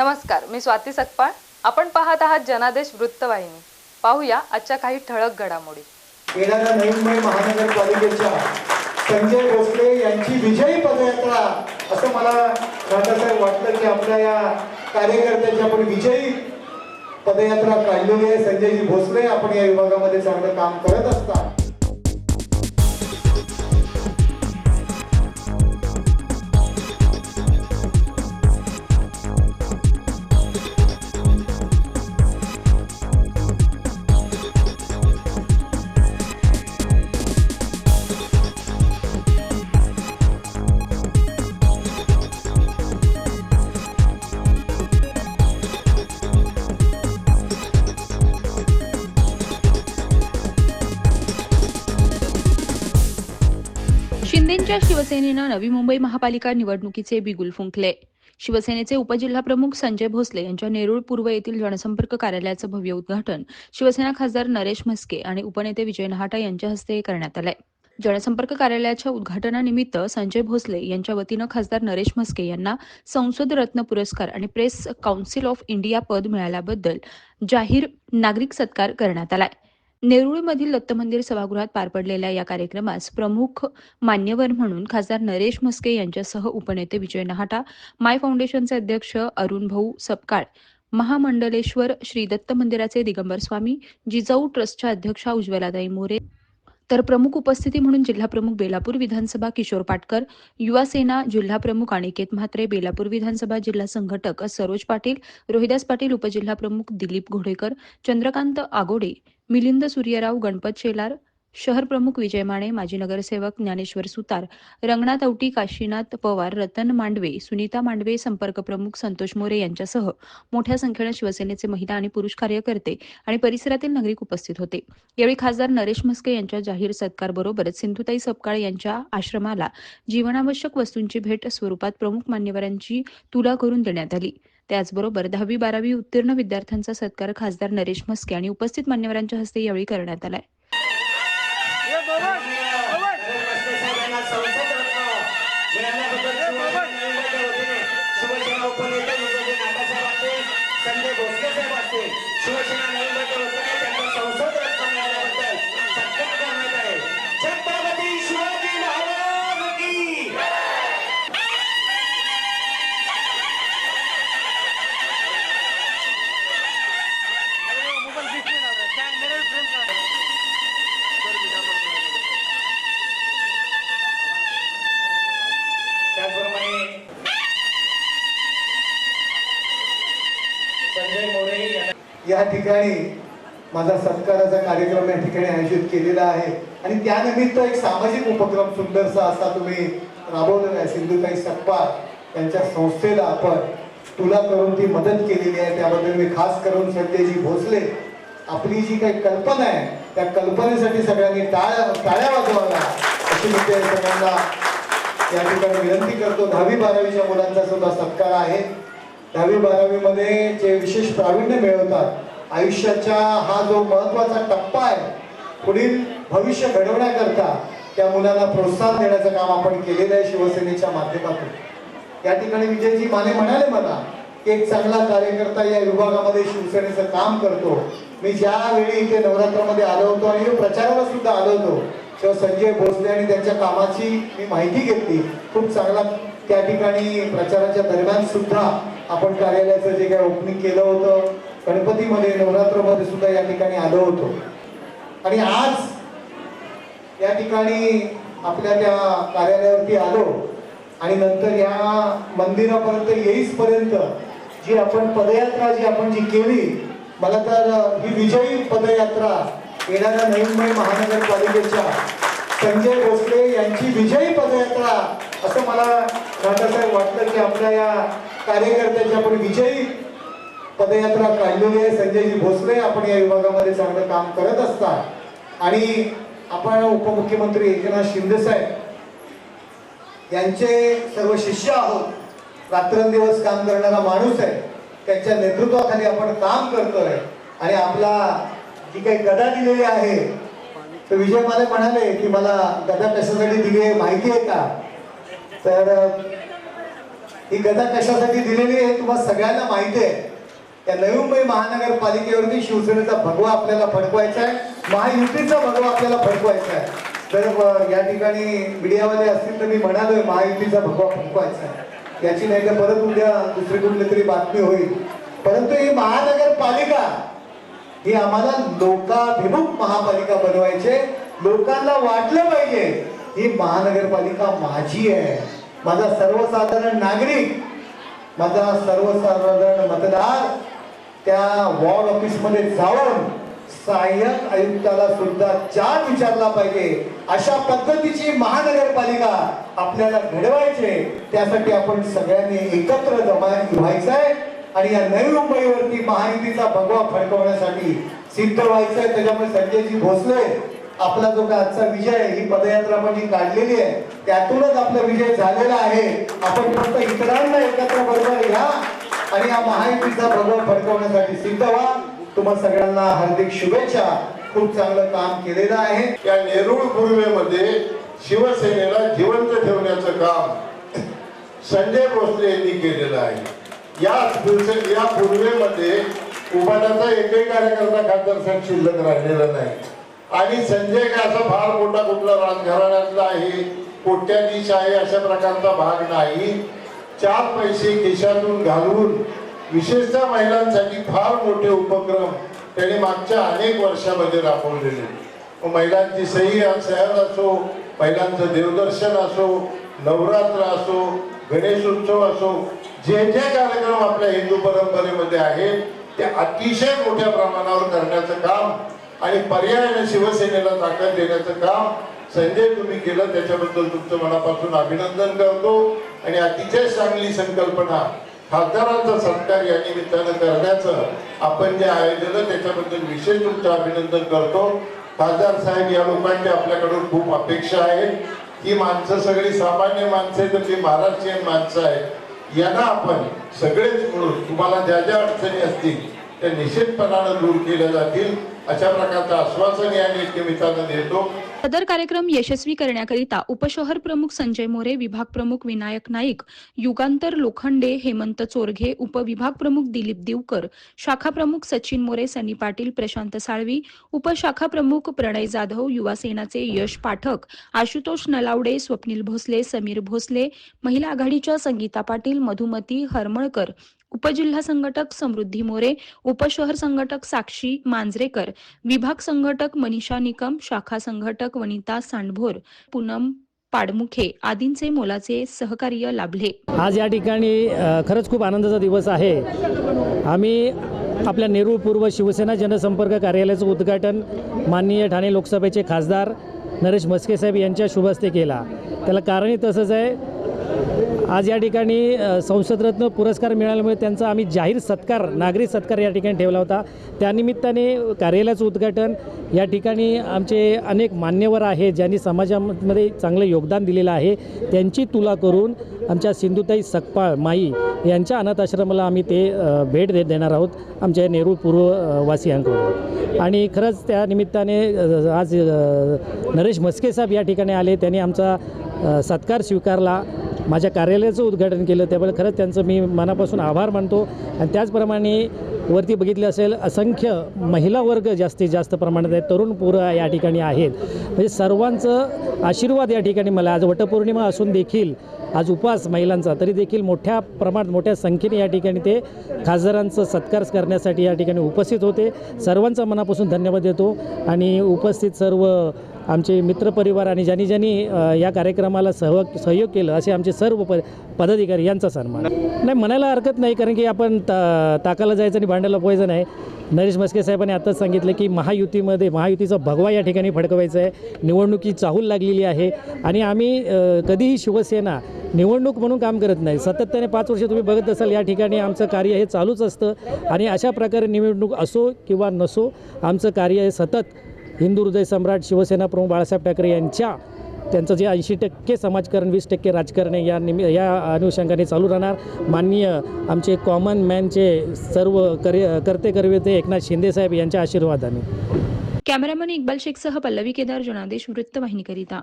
नमस्कार मी स्वाती सकपाळ. आपण पाहत आहात जनादेश वृत्तवाहिनी. पाहूया आजच्या काही ठळक घडामोडी. येणाऱ्या नवी मुंबई महानगरपालिकेच्या संजय भोसले यांची विजयी पदयात्रा. असं मला दादासाहेब वाटलं की आपल्या या कार्यकर्त्यांची आपण विजयी पदयात्रा काढलेली आहे. संजयजी भोसले आपण या विभागामध्ये चांगलं काम करत असतात. शिंदेच्या शिवसेनेनं नवी मुंबई महापालिका निवडणुकीचे बिगुल फुंकले. शिवसेनेचे उपजिल्हाप्रमुख संजय भोसले यांच्या नेरूळ पूर्व येथील जनसंपर्क कार्यालयाचं भव्य उद्घाटन शिवसेना खासदार नरेश म्हस्के आणि उपनेते विजय नहाटा यांच्या हस्ते करण्यात आलंय. जनसंपर्क कार्यालयाच्या उद्घाटनानिमित्त संजय भोसले यांच्या वतीनं खासदार नरेश म्हस्के यांना संसद रत्न पुरस्कार आणि प्रेस काउन्सिल ऑफ इंडिया पद मिळाल्याबद्दल जाहीर नागरिक सत्कार करण्यात आलाय. नेरुळमधील दत्त मंदिर सभागृहात पार पडलेल्या या कार्यक्रमास प्रमुख मान्यवर म्हणून खासदार नरेश म्हस्के यांच्यासह उपनेते विजय नहाटा माय फाउंडेशनचे अध्यक्ष अरुण भाऊ सपकाळ महामंडलेश्वर श्री दत्त मंदिराचे दिगंबर स्वामी जिजाऊ ट्रस्टच्या अध्यक्षा उज्ज्वलाताई मोरे तर प्रमुख उपस्थिती म्हणून जिल्हाप्रमुख बेलापूर विधानसभा किशोर पाटकर युवा सेना जिल्हाप्रमुख अनिकेत म्हात्रे बेलापूर विधानसभा जिल्हा संघटक सरोज पाटील रोहिदास पाटील उपजिल्हाप्रमुख दिलीप घोडेकर चंद्रकांत आगोडे मिलिंद सूर्यराव गणपत शेलार शहर प्रमुख विजय माने माजी नगरसेवक ज्ञानेश्वर सुतार रंगनाथ औटी काशीनाथ पवार रतन मांडवे सुनीता मांडवे संपर्क प्रमुख संतोष मोरे यांच्यासह मोठ्या संख्येनं शिवसेनेचे महिला आणि पुरुष कार्यकर्ते आणि परिसरातील नागरिक उपस्थित होते. यावेळी खासदार नरेश म्हस्के यांच्या जाहीर सत्कारबरोबरच सिंधुताई सपकाळ यांच्या आश्रमाला जीवनावश्यक वस्तूंची भेट स्वरूपात प्रमुख मान्यवरांची तुला करून देण्यात आली. त्याचबरोबर दहावी बारावी उत्तीर्ण विद्यार्थ्यांचा सत्कार खासदार नरेश म्हस्के आणि उपस्थित मान्यवरांच्या हस्ते यावेळी करण्यात आलाय. शिवसेना या ठिकाणी माझा सत्काराचा कार्यक्रम या ठिकाणी आयोजित केलेला आहे. आणि त्यानिमित्त एक सामाजिक उपक्रम सुंदरसा असा तुम्ही राबवलेला आहे. सिंधुताई सकपाळ यांच्या संस्थेला आपण तुला करून ती मदत केलेली आहे. त्याबद्दल मी खास करून संजयजी भोसले. आपली जी काही कल्पना आहे त्या कल्पनेसाठी सगळ्यांनी टाळ्या टाळ्या वाजवाव्या अशी मी त्या सगळ्यांना या ठिकाणी विनंती करतो. दहावी बारावीच्या मुलांचा सुद्धा सत्कार आहे. दहावी बारावीमध्ये जे विशेष प्रावीण्य मिळवतात आयुष्याचा हा जो महत्त्वाचा टप्पा आहे पुढील भविष्य घडवण्याकरता त्या मुलांना प्रोत्साहन देण्याचं काम आपण केलेलं आहे शिवसेनेच्या माध्यमातून. या ठिकाणी विजयजी माने म्हणाले मला की एक चांगला कार्यकर्ता या विभागामध्ये शिवसेनेचं काम करतो. मी ज्यावेळी इथे नवरात्रामध्ये आलो होतो आणि प्रचाराला सुद्धा आलो होतो तेव्हा संजय भोसले आणि त्यांच्या कामाची मी माहिती घेतली. खूप चांगला त्या ठिकाणी प्रचाराच्या दरम्यान सुद्धा आपण कार्यालयाचं जे काही ओपनिंग केलं होतं गणपतीमध्ये नवरात्रमध्ये सुद्धा या ठिकाणी आलो होतो. आणि आज या ठिकाणी आपल्या त्या कार्यालयावरती आलो आणि नंतर या मंदिरापर्यंत येईसपर्यंत जी आपण पदयात्रा जी आपण जी केली मला तर ही विजयी पदयात्रा येणाऱ्या नवी मुंबई महानगरपालिकेच्या संजय भोसले यांची विजयी पदयात्रा असं मला दादासाहेब वाटलं की आपल्या या कार्यकर्त्याची आपण विजयी पदयात्रा काढलेली आहे. संजयजी भोसले आपण या विभागामध्ये चांगलं काम करत असतात. आणि आपण उपमुख्यमंत्री एकनाथ शिंदेसाहेब यांचे सर्व शिष्य आहोत. रात्रंदिवस काम करणारा माणूस आहे. त्यांच्या नेतृत्वाखाली आपण काम करतोय. आणि आपला जी काही गदा दिलेली आहे तर विजय माले म्हणाले की मला गदा कशासाठी दिली आहे माहिती आहे का? तर ही गदा कशासाठी दिलेली आहे तुम्हाला सगळ्यांना माहिती आहे. त्या नवी मुंबई महानगरपालिकेवरती शिवसेनेचा भगवा आपल्याला फडकवायचा आहे. महायुतीचा भगवा आपल्याला फडकवायचा आहे. तर या ठिकाणी मीडियावाले असतील तर मी म्हणालोय महायुतीचा भगवा फडकवायचा आहे. याची नाही तर परत उद्या दुसरी कुठली तरी बातमी होईल. परंतु ही महानगरपालिका ही आम्हाला लोकाभिमुख महापालिका बनवायचे लोकांना वाटलं पाहिजे ही महानगरपालिका माझी आहे. माझा सर्वसाधारण नागरिक माझा सर्वसाधारण मतदार त्या वॉर्ड ऑफिसमध्ये जाऊन सहाय्यक आयुक्ताला सुद्धा चार विचारला पाहिजे. अशा पद्धतीची महानगरपालिका आपल्याला घडवायचे त्यासाठी आपण सगळ्यांनी एकत्र जमा व्हायचं आहे. आणि या नवी मुंबईवरती महायुतीचा भगवा फडकवण्यासाठी सिद्ध व्हायचंय त्याच्यामुळे संजयजी भोसले आपला जो काय आजचा विजय आहे, ही पदयात्रा आपण जी काढलेली आहे त्यातूनच आपला विजय झालेला आहे. आपण फक्त इतरांना एकत्र बरोबर घ्या आणि या महायुतीचा प्रभाव फडकवण्यासाठी सिद्ध व्हा तुम्हा सगळ्यांना हार्दिक शुभेच्छा. खूप चांगलं काम केलेलं आहे. या नेरुळ पूर्वेमध्ये शिवसेनेला जिवंत ठेवण्याचं काम संजय भोसले यांनी केलेलं आहे. या या पूर्वेमध्ये उभाटाचा एकही कार्यकर्ता खासदार साहेब शिल्लक राहिलेला नाही. आणि संजय काय असा फार मोठा कुठला राजघराण्यातला आहे कोट्याधीश आहे अशा प्रकारचा भाग नाही. चार पैसे खिशातून घालवून विशेषतः महिलांसाठी फार मोठे उपक्रम त्यांनी मागच्या अनेक वर्षामध्ये राबवलेले. महिलांची सही सहल असो महिलांचं देवदर्शन असो नवरात्र असो गणेशोत्सव असो जे जे कार्यक्रम आपल्या हिंदू परंपरेमध्ये आहेत ते अतिशय मोठ्या प्रमाणावर करण्याचं काम आणि पर्यायाने शिवसेनेला ताकद देण्याचं काम संजय तुम्ही केलं त्याच्याबद्दल तुमचं मनापासून अभिनंदन करतो. आणि अतिशय चांगली संकल्पना खासदारांचा सत्कार या निमित्तानं करण्याचं आपण जे आयोजन त्याच्याबद्दल विशेष तुमचं अभिनंदन करतो. खासदार साहेब या लोकांची आपल्याकडून खूप अपेक्षा आहे. ही माणसं सगळी सामान्य माणसं आहेत तर ती महाराष्ट्रीयन माणसं आहेत. यांना आपण सगळेच मिळून तुम्हाला ज्या ज्या अडचणी असतील त्या निश्चितपणानं दूर केल्या जातील. अशा प्रकारचं आश्वासन या निमित्तानं देतो. सदर कार्यक्रम यशस्वी करण्याकरिता उपशहर प्रमुख संजय मोरे विभाग प्रमुख विनायक नाईक युगांतर लोखंडे हेमंत चोरघे उपविभाग प्रमुख दिलीप दिवकर शाखा प्रमुख सचिन मोरे सनी पाटील प्रशांत साळवी उपशाखा प्रमुख प्रणय जाधव युवा सेनाचे यश पाठक आशुतोष नलावडे स्वप्नील भोसले समीर भोसले महिला आघाडीच्या संगीता पाटील मधुमती हरमळकर उपजिल्हा संघटक समृद्धी मोरे उपशहर संघटक साक्षी मांजरेकर विभाग संघटक मनीषा निकम शाखा संघटक वनिता सांडभोर पूनम पाडमुखे आदींचे मोलाचे सहकार्य लाभले. आज या ठिकाणी खरंच खूप आनंदाचा दिवस आहे. आम्ही आपल्या नेरूळ पूर्व शिवसेना जनसंपर्क कार्यालयाचं उद्घाटन माननीय ठाणे लोकसभेचे खासदार नरेश म्हस्के साहेब यांच्या शुभहस्ते केला. त्याला कारणही तसंच आहे. आज या ठिकाणी संसदरत्न पुरस्कार मिळाल्यामुळे त्यांचा आम्ही जाहीर सत्कार नागरी सत्कार या ठिकाणी ठेवला होता. त्यानिमित्ताने कार्यालयाचं उद्घाटन या ठिकाणी आमचे अनेक मान्यवर आहेत ज्यांनी समाजामध्ये चांगलं योगदान दिलेलं आहे. त्यांची तुला करून आमच्या सिंधुताई सकपाळ माई यांच्या अनाथ आश्रमाला आम्ही ते भेट दे देणार आहोत आमच्या नेहरू पूर्व वासियांकडून आणि खरंच त्या निमित्ताने आज नरेश म्हस्के साहेब या ठिकाणी आले. त्यांनी आमचा सत्कार स्वीकारला. माझ्या कार्यालयाचं उद्घाटन केलं त्यामुळे खरंच त्यांचं मी मनापासून आभार मानतो. आणि त्याचप्रमाणे वरती बघितलं असेल असंख्य महिला वर्ग जास्तीत जास्त प्रमाणात आहेत तरुण पोरं या ठिकाणी आहेत. म्हणजे सर्वांचं आशीर्वाद या ठिकाणी मला आज वटपौर्णिमा असून देखील आज उपवास महिलांचा तरी देखील मोठ्या प्रमाणात मोठ्या संख्येने या ठिकाणी ते खासदारांचं सत्कार करण्यासाठी या ठिकाणी उपस्थित होते. सर्वांचा मनापासून धन्यवाद देतो. आणि उपस्थित सर्व आमचे मित्रपरिवार आणि ज्यांनी ज्यांनी या कार्यक्रमाला सह सहयोग केलं असे आमचे सर्व प पदाधिकारी यांचा सन्मान. नाही म्हणायला हरकत नाही कारण की आपण ता ताकाला जायचं आणि भांड्याला पोहायचं नाही. नरेश मस्के साहेबांनी आत्ताच सांगितलं की महायुतीमध्ये महायुतीचा भगवा या ठिकाणी फडकवायचा आहे निवडणुकी चाहूल लागलेली आहे. आणि आम्ही कधीही शिवसेना निवडणूक म्हणून काम करत नाही. सातत्याने पाच वर्ष तुम्ही बघत असाल या ठिकाणी आमचं कार्य हे चालूच असतं. आणि अशा प्रकारे निवडणूक असो किंवा नसो आमचं कार्य हे सतत हिंदू हृदय सम्राट शिवसेना प्रमुख बाळासाहेब ठाकरे यांच्या त्यांचं जे ऐंशी टक्के समाजकारण वीस टक्के राजकारण या निमि या अनुषंगाने चालू राहणार. माननीय आमचे कॉमन मॅनचे सर्व करे करते करते एकनाथ शिंदेसाहेब यांच्या आशीर्वादाने. कॅमेरामन इक्बाल शेखसह पल्लवी केदार जनादेश वृत्तवाहिनीकरिता.